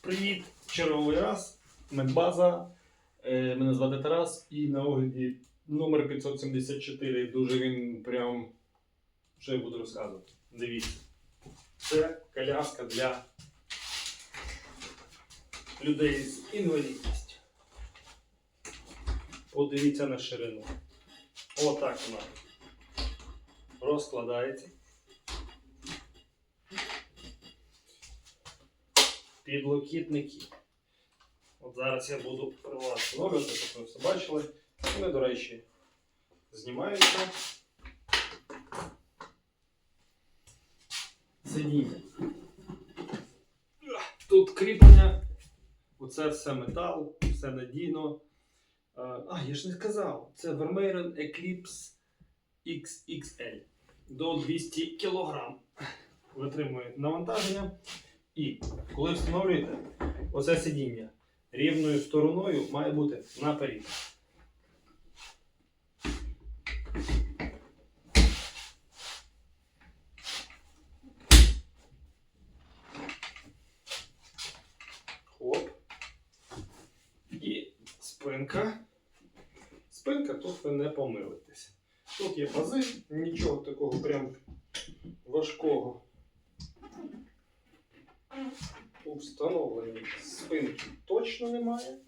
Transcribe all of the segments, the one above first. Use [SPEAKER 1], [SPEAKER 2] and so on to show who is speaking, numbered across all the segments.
[SPEAKER 1] Привіт! Черговий раз. Медбаза. Е, Мене звати Тарас і на огляді номер 574. Дуже він прям. Що я буду розказувати? Дивіться. Це коляска для людей з інвалідністю. Подивіться на ширину. Отак вона розкладається. Підлокітники. От зараз я буду при вас встановлювати, щоб ви все бачили. Вони, до речі, знімаються. Сидіння. Тут кріплення, оце все метал, все надійно. А, А, я ж не сказав, це Vermeeren Eclipse XXL до 200 кг. Витримує навантаження. І коли встановлюєте оце сидіння рівною стороною має бути наперед. Хоп. І спинка. Спинка тут ви не помилитесь. Тут є пази, нічого такого прям важкого у встановленій спинки точно немає.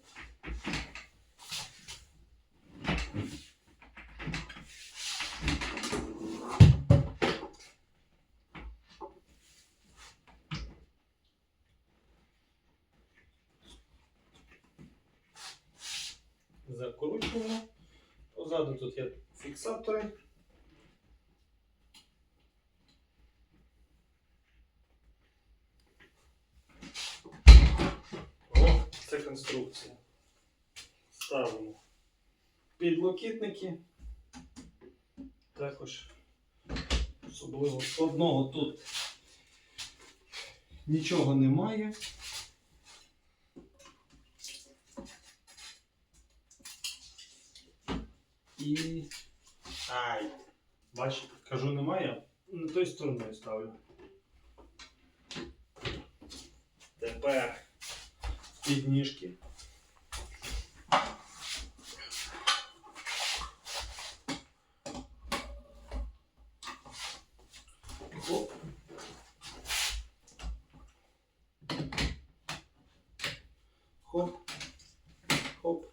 [SPEAKER 1] Закручуємо. Позаду тут є фіксатори. О, це конструкція. Ставимо підлокітники. Також особливо одного тут нічого немає. І. Ай! Бачите, кажу немає, не тою стороною ставлю. Тепер підніжки. Хоп. Хоп. Хоп.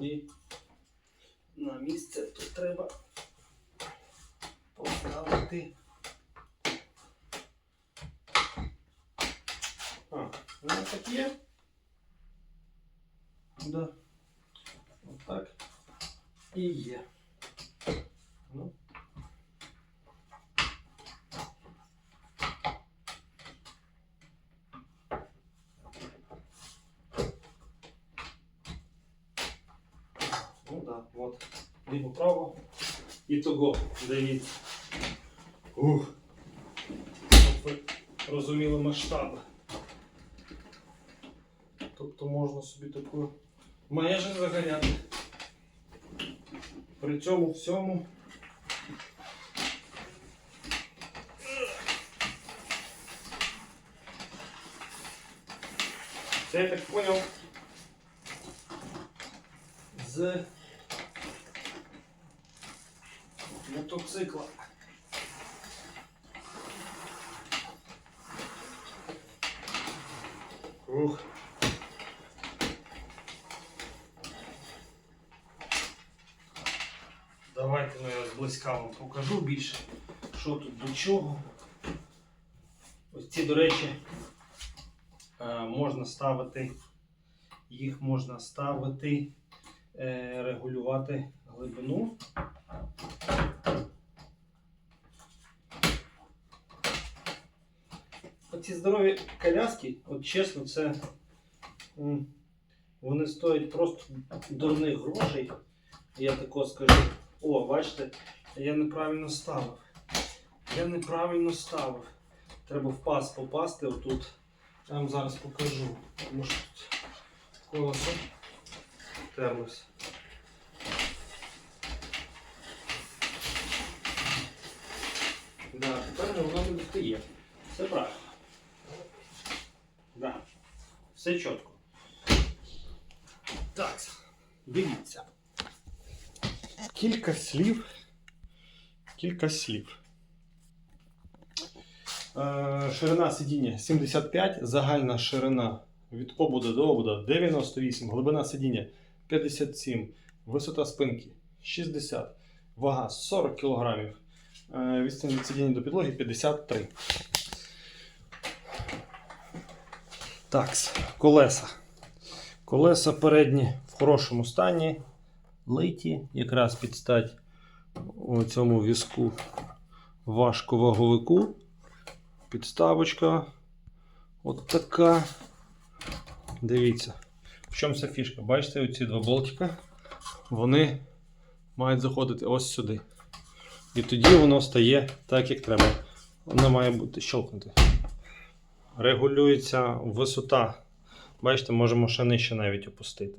[SPEAKER 1] І на місце тут треба поставити. А, так є. Да. Отак. І є. Ну. Ну да, вот. Либо право. І того, дивіться. Ух. Щоб ви розуміли масштаби. Тобто можна собі таку майже заганяти. При цьому всьому. Це я так поняв. З мотоцикла. Ух. Зблизька вам покажу більше, що тут до чого. Ось ці, до речі, е, можна ставити, їх можна ставити, е, регулювати глибину. Оці здорові коляски, от чесно, це вони стоять просто дурних грошей. Я тако скажу. О, бачите, я неправильно ставив. Я неправильно ставив. Треба в паз попасти отут. Я вам зараз покажу. Тому що колесо терлося. Да, тепер воно не достає. Все правильно. Да. Все чітко. Так, дивіться. Кілька слів. Кілька слів. Е, ширина сидіння 75, загальна ширина від обуда до обуда 98, глибина сидіння 57, висота спинки 60, вага 40 кг, е, відстань від сидіння до підлоги 53. Так, колеса. Колеса передні в хорошому стані, литі, якраз під стать у цьому візку важковаговику. Підставочка. От така. Дивіться. В чому ця фішка? Бачите, оці два болтика, вони мають заходити ось сюди. І тоді воно стає так, як треба. Воно має бути щелкнути. Регулюється висота. Бачите, можемо ще нижче навіть опустити.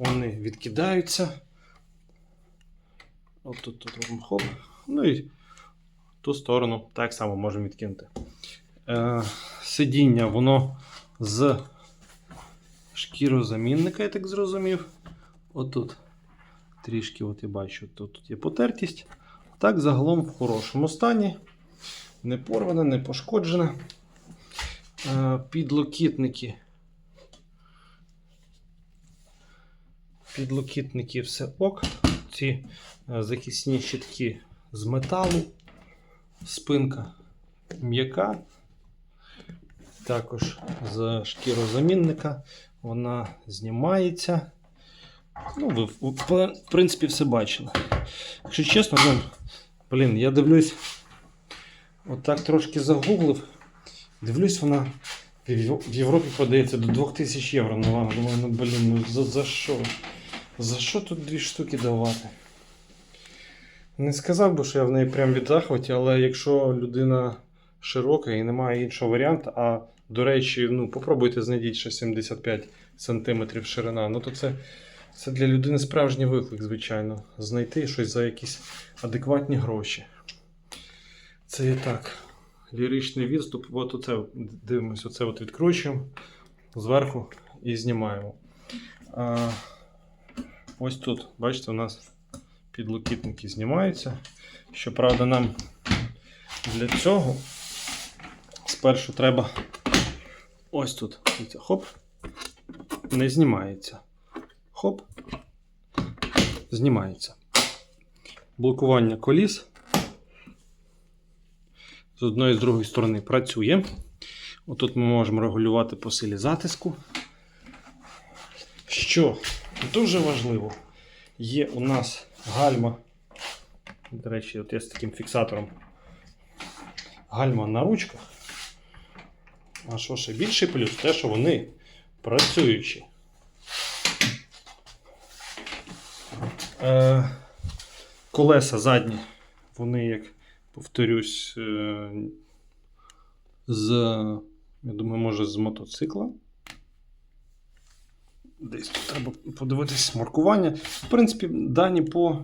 [SPEAKER 1] Вони відкидаються. От тут, тут робимо хоп. Ну і ту сторону так само можемо відкинути. Е, сидіння, воно з шкірозамінника, я так зрозумів. Отут. Трішки, от я бачу, тут, тут є потертість. Так, загалом в хорошому стані. Не порване, не пошкоджене. Е, підлокітники. Підлокітники все ок. Ці е, захисні щитки з металу. Спинка м'яка. Також з шкірозамінника вона знімається. Ну, ви, в принципі, все бачили. Якщо чесно, ну, блін, я дивлюсь, отак трошки загуглив. Дивлюсь, вона в Європі продається до 2000 євро. Ну ладно, думаю, ну блін, ну за, за що? За що тут дві штуки давати? Не сказав би, що я в неї прям від захваті, але якщо людина широка і немає іншого варіанту, а до речі, ну попробуйте знайдіть ще 75 см ширина, ну то це, це для людини справжній виклик, звичайно. Знайти щось за якісь адекватні гроші. Це і так. Ліричний відступ. От оце дивимося, оце от відкручуємо зверху і знімаємо. А, ось тут, бачите, у нас підлокітники знімаються. Щоправда, нам для цього спершу треба ось тут. Хоп, не знімається. Хоп, знімається. Блокування коліс з одної і з другої сторони працює. Отут ми можемо регулювати по силі затиску. Що дуже важливо, є у нас гальма. До речі, от я з таким фіксатором. Гальма на ручках. А що ще більший плюс? Те, що вони працюючі. Е, колеса задні, вони, як повторюсь, е, з, я думаю, може, з мотоцикла. Десь тут треба подивитись маркування. В принципі, дані по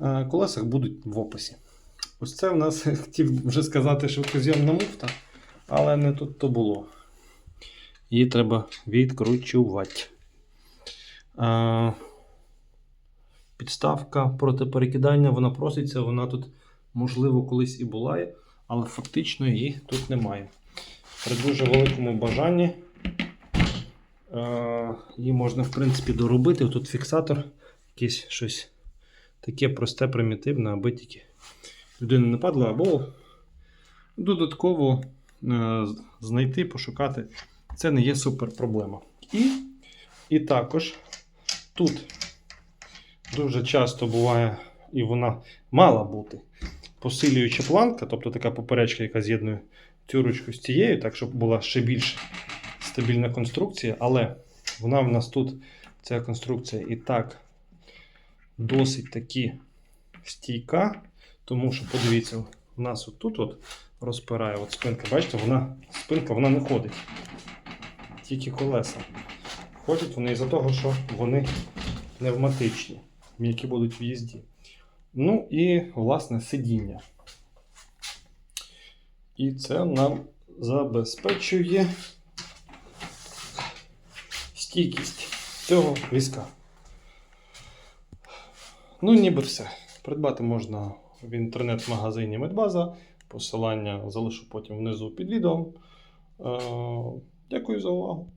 [SPEAKER 1] е, колесах будуть в описі. Ось це в нас хотів вже сказати швидкозйомна муфта, але не тут то було. Її треба відкручувати. Е, підставка проти перекидання, вона проситься, вона тут, можливо, колись і була, але фактично її тут немає. При дуже великому бажанні її можна, в принципі, доробити. Тут фіксатор, якийсь щось таке просте, примітивне, аби тільки людина не падала, або додатково е, знайти, пошукати. Це не є супер проблема. І, і також тут дуже часто буває, і вона мала бути посилююча планка, тобто така поперечка, яка з'єднує цю ручку з цією, так щоб була ще більш стабільна конструкція, але вона в нас тут, ця конструкція, і так досить таки стійка, тому що, подивіться, у нас отут от розпирає от спинка, бачите, вона, спинка вона не ходить. Тільки колеса. Ходять вони із-за того, що вони пневматичні, які будуть в їзді. Ну і, власне, сидіння. І це нам
[SPEAKER 2] забезпечує стійкість цього візка. Ну, ніби все. Придбати можна в інтернет-магазині Медбаза. Посилання залишу потім внизу під відео. Е, Дякую за увагу.